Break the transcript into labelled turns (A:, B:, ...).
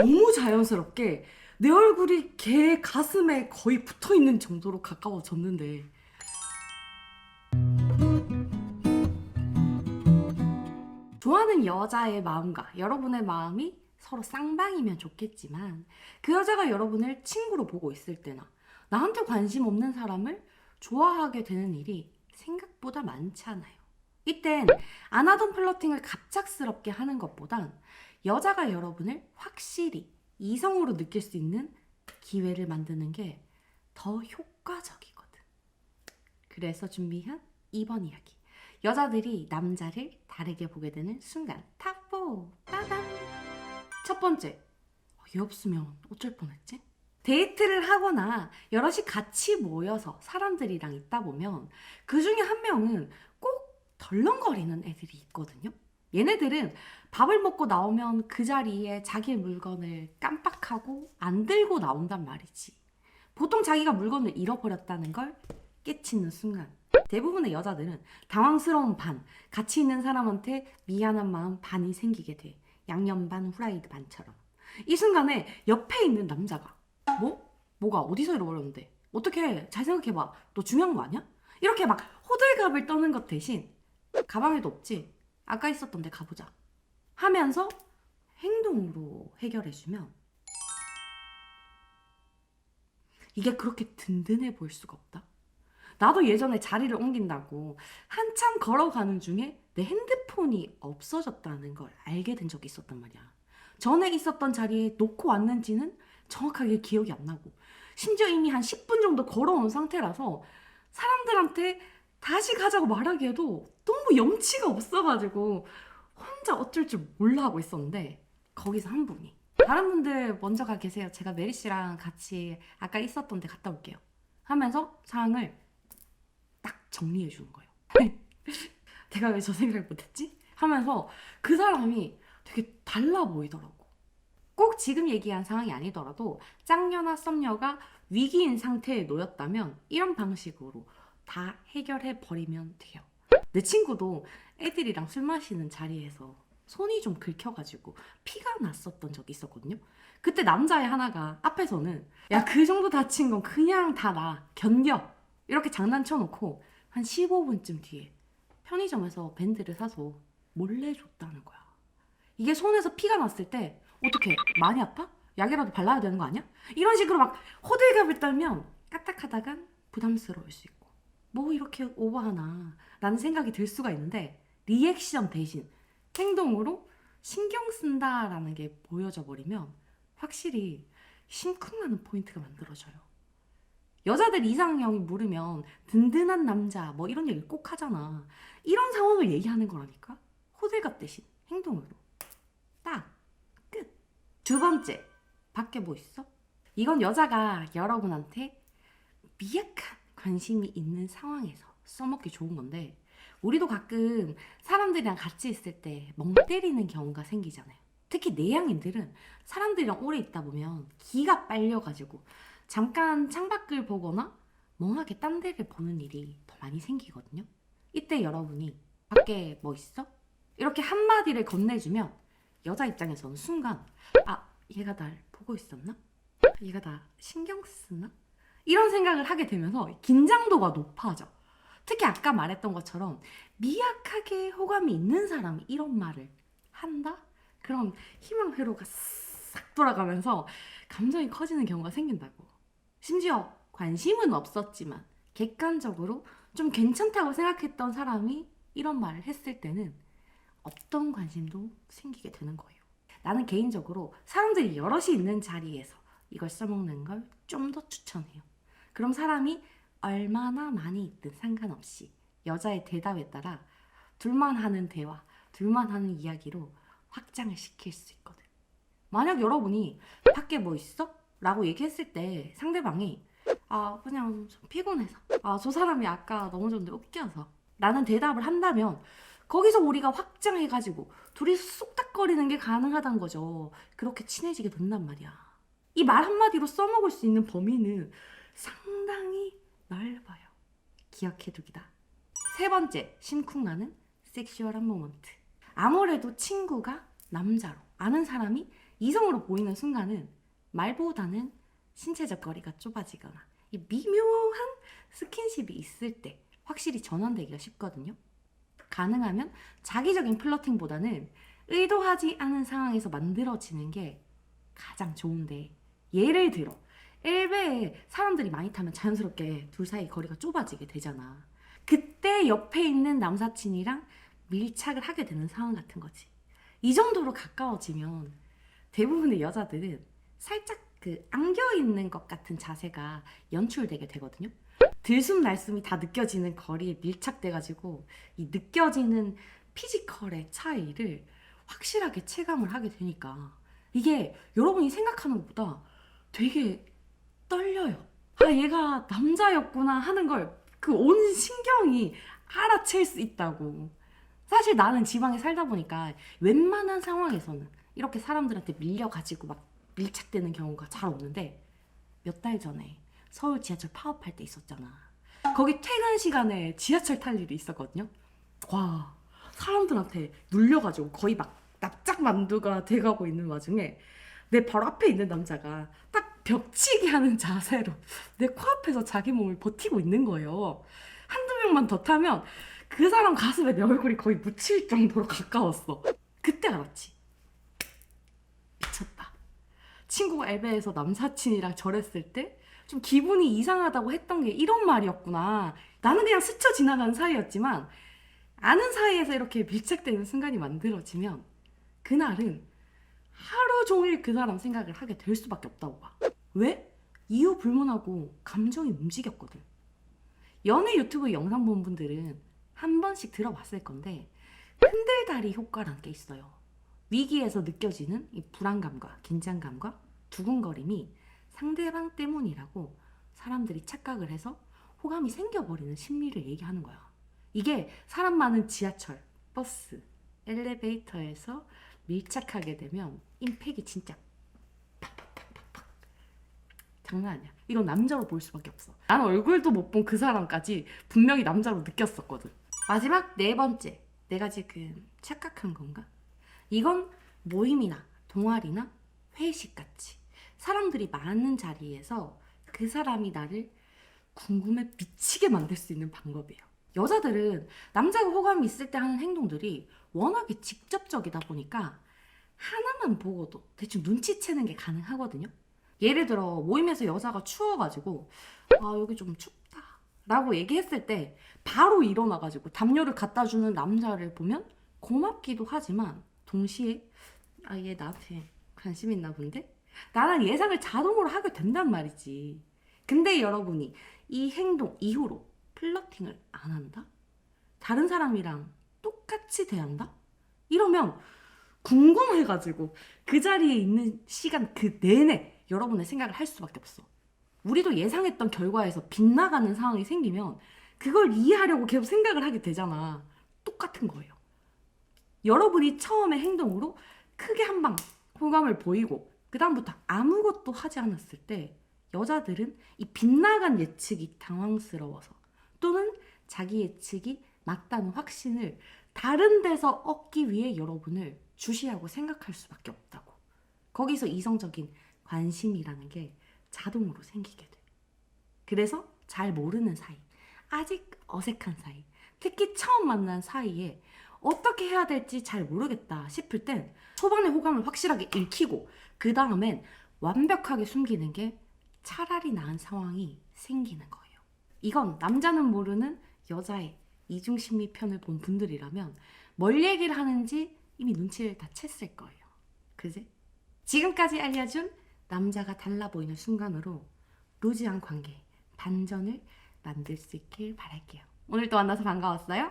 A: 너무 자연스럽게 내 얼굴이 걔 가슴에 거의 붙어 있는 정도로 가까워졌는데 좋아하는 여자의 마음과 여러분의 마음이 서로 쌍방이면 좋겠지만 그 여자가 여러분을 친구로 보고 있을 때나 나한테 관심 없는 사람을 좋아하게 되는 일이 생각보다 많지 않아요. 이땐 안 하던 플러팅을 갑작스럽게 하는 것보단 여자가 여러분을 확실히 이성으로 느낄 수 있는 기회를 만드는 게 더 효과적이거든. 그래서 준비한 이번 이야기. 여자들이 남자를 다르게 보게 되는 순간 탑4 빠밤 첫 번째 어, 얘 없으면 어쩔 뻔했지? 데이트를 하거나 여럿이 같이 모여서 사람들이랑 있다 보면 그 중에 한 명은 꼭 덜렁거리는 애들이 있거든요. 얘네들은 밥을 먹고 나오면 그 자리에 자기 물건을 깜빡하고 안 들고 나온단 말이지. 보통 자기가 물건을 잃어버렸다는 걸 깨치는 순간 대부분의 여자들은 당황스러운 반, 같이 있는 사람한테 미안한 마음 반이 생기게 돼. 양념 반, 후라이드 반처럼. 이 순간에 옆에 있는 남자가 뭐? 뭐가 어디서 잃어버렸는데? 어떻게 잘 생각해봐. 너 중요한 거 아니야? 이렇게 막 호들갑을 떠는 것 대신 가방에도 없지. 아까 있었던 데 가보자. 하면서 행동으로 해결해주면 이게 그렇게 든든해 보일 수가 없다. 나도 예전에 자리를 옮긴다고 한참 걸어가는 중에 내 핸드폰이 없어졌다는 걸 알게 된 적이 있었단 말이야. 전에 있었던 자리에 놓고 왔는지는 정확하게 기억이 안 나고 심지어 이미 한 10분 정도 걸어온 상태라서 사람들한테 다시 가자고 말하기에도 너무 염치가 없어가지고 혼자 어쩔 줄 몰라 하고 있었는데 거기서 한 분이 다른 분들 먼저 가 계세요. 제가 메리 씨랑 같이 아까 있었던 데 갔다 올게요. 하면서 상황을 딱 정리해 주는 거예요. 내가 왜 저 생각을 못했지? 하면서 그 사람이 되게 달라 보이더라고. 꼭 지금 얘기한 상황이 아니더라도 짝녀나 썸녀가 위기인 상태에 놓였다면 이런 방식으로 다 해결해 버리면 돼요. 내 친구도 애들이랑 술 마시는 자리에서 손이 좀 긁혀가지고 피가 났었던 적이 있었거든요. 그때 남자애 하나가 앞에서는 야 그 정도 다친 건 그냥 다 나 견뎌 이렇게 장난쳐놓고 한 15분쯤 뒤에 편의점에서 밴드를 사서 몰래 줬다는 거야. 이게 손에서 피가 났을 때 어떻게 많이 아파? 약이라도 발라야 되는 거 아니야? 이런 식으로 막 호들갑을 떨면 까딱하다간 부담스러울 수 있고 뭐 이렇게 오버하나 라는 생각이 들 수가 있는데 리액션 대신 행동으로 신경 쓴다라는 게 보여져 버리면 확실히 심쿵하는 포인트가 만들어져요. 여자들 이상형이 물으면 든든한 남자 뭐 이런 얘기 꼭 하잖아. 이런 상황을 얘기하는 거라니까. 호들갑 대신 행동으로. 딱 끝. 두 번째. 밖에 뭐 있어? 이건 여자가 여러분한테 미약한 관심이 있는 상황에서 써먹기 좋은 건데 우리도 가끔 사람들이랑 같이 있을 때 멍 때리는 경우가 생기잖아요. 특히 내향인들은 사람들이랑 오래 있다 보면 기가 빨려가지고 잠깐 창밖을 보거나 멍하게 딴 데를 보는 일이 더 많이 생기거든요. 이때 여러분이 밖에 뭐 있어? 이렇게 한마디를 건네주면 여자 입장에서는 순간 아 얘가 날 보고 있었나? 얘가 나 신경 쓰나? 이런 생각을 하게 되면서 긴장도가 높아져. 특히 아까 말했던 것처럼 미약하게 호감이 있는 사람이 이런 말을 한다? 그럼 희망 회로가 싹 돌아가면서 감정이 커지는 경우가 생긴다고. 심지어 관심은 없었지만 객관적으로 좀 괜찮다고 생각했던 사람이 이런 말을 했을 때는 없던 관심도 생기게 되는 거예요. 나는 개인적으로 사람들이 여럿이 있는 자리에서 이걸 써먹는 걸 좀 더 추천해요. 그럼 사람이 얼마나 많이 있든 상관없이 여자의 대답에 따라 둘만 하는 대화, 둘만 하는 이야기로 확장을 시킬 수 있거든. 만약 여러분이 밖에 뭐 있어? 라고 얘기했을 때 상대방이 아 그냥 좀 피곤해서 아 저 사람이 아까 넘어졌는데 웃겨서 라는 대답을 한다면 거기서 우리가 확장해가지고 둘이 쑥닥거리는 게 가능하다는 거죠. 그렇게 친해지게 된단 말이야. 이 말 한마디로 써먹을 수 있는 범위는 상당히 넓어요. 기억해두기다. 세 번째, 심쿵나는 섹슈얼한 모먼트. 아무래도 친구가 남자로, 아는 사람이 이성으로 보이는 순간은 말보다는 신체적 거리가 좁아지거나 이 미묘한 스킨십이 있을 때 확실히 전환되기가 쉽거든요. 가능하면 자기적인 플러팅보다는 의도하지 않은 상황에서 만들어지는 게 가장 좋은데 예를 들어 엘베에 사람들이 많이 타면 자연스럽게 둘 사이 거리가 좁아지게 되잖아. 그때 옆에 있는 남사친이랑 밀착을 하게 되는 상황 같은 거지. 이 정도로 가까워지면 대부분의 여자들은 살짝 그 안겨 있는 것 같은 자세가 연출되게 되거든요. 들숨 날숨이 다 느껴지는 거리에 밀착돼가지고 이 느껴지는 피지컬의 차이를 확실하게 체감을 하게 되니까 이게 여러분이 생각하는 것보다 되게 떨려요. 아 얘가 남자였구나 하는 걸 그 온 신경이 알아챌 수 있다고. 사실 나는 지방에 살다 보니까 웬만한 상황에서는 이렇게 사람들한테 밀려가지고 막 밀착되는 경우가 잘 없는데 몇 달 전에 서울 지하철 파업할 때 있었잖아. 거기 퇴근 시간에 지하철 탈 일이 있었거든요. 와 사람들한테 눌려가지고 거의 막 납작 만두가 돼가고 있는 와중에 내 바로 앞에 있는 남자가 딱 벽치기 하는 자세로 내 코앞에서 자기 몸을 버티고 있는 거예요. 한두 명만 더 타면 그 사람 가슴에 내 얼굴이 거의 묻힐 정도로 가까웠어. 그때 알았지. 미쳤다. 친구가 엘베에서 남사친이랑 절했을 때 좀 기분이 이상하다고 했던 게 이런 말이었구나. 나는 그냥 스쳐 지나간 사이였지만 아는 사이에서 이렇게 밀착되는 순간이 만들어지면 그날은 하루 종일 그 사람 생각을 하게 될 수밖에 없다고 봐. 왜? 이유 불문하고 감정이 움직였거든. 연애 유튜브 영상 본 분들은 한 번씩 들어봤을 건데 흔들다리 효과라는 게 있어요. 위기에서 느껴지는 이 불안감과 긴장감과 두근거림이 상대방 때문이라고 사람들이 착각을 해서 호감이 생겨버리는 심리를 얘기하는 거야. 이게 사람 많은 지하철, 버스, 엘리베이터에서 밀착하게 되면 임팩이 진짜 장난 아니야. 이건 남자로 볼 수밖에 없어. 난 얼굴도 못 본 그 사람까지 분명히 남자로 느꼈었거든. 마지막 네 번째, 내가 지금 착각한 건가? 이건 모임이나 동아리나 회식 같이 사람들이 많은 자리에서 그 사람이 나를 궁금해 미치게 만들 수 있는 방법이에요. 여자들은 남자가 호감이 있을 때 하는 행동들이 워낙에 직접적이다 보니까 하나만 보고도 대충 눈치채는 게 가능하거든요. 예를 들어 모임에서 여자가 추워가지고 아 여기 좀 춥다 라고 얘기했을 때 바로 일어나가지고 담요를 갖다 주는 남자를 보면 고맙기도 하지만 동시에 아 얘 나한테 관심 있나 본데? 나랑 예상을 자동으로 하게 된단 말이지. 근데 여러분이 이 행동 이후로 플러팅을 안 한다? 다른 사람이랑 똑같이 대한다? 이러면 궁금해가지고 그 자리에 있는 시간 그 내내 여러분의 생각을 할 수밖에 없어. 우리도 예상했던 결과에서 빗나가는 상황이 생기면 그걸 이해하려고 계속 생각을 하게 되잖아. 똑같은 거예요. 여러분이 처음에 행동으로 크게 한 방 호감을 보이고 그다음부터 아무것도 하지 않았을 때 여자들은 이 빗나간 예측이 당황스러워서 또는 자기 예측이 맞다는 확신을 다른 데서 얻기 위해 여러분을 주시하고 생각할 수밖에 없다고. 거기서 이성적인 관심이라는 게 자동으로 생기게 돼. 그래서 잘 모르는 사이, 아직 어색한 사이, 특히 처음 만난 사이에 어떻게 해야 될지 잘 모르겠다 싶을 땐 초반에 호감을 확실하게 읽히고 그 다음엔 완벽하게 숨기는 게 차라리 나은 상황이 생기는 거예요. 이건 남자는 모르는 여자의 이중심리 편을 본 분들이라면 뭘 얘기를 하는지 이미 눈치를 다 챘을 거예요. 그지? 지금까지 알려준 남자가 달라 보이는 순간으로 루즈한 관계, 반전을 만들 수 있길 바랄게요. 오늘 또 만나서 반가웠어요.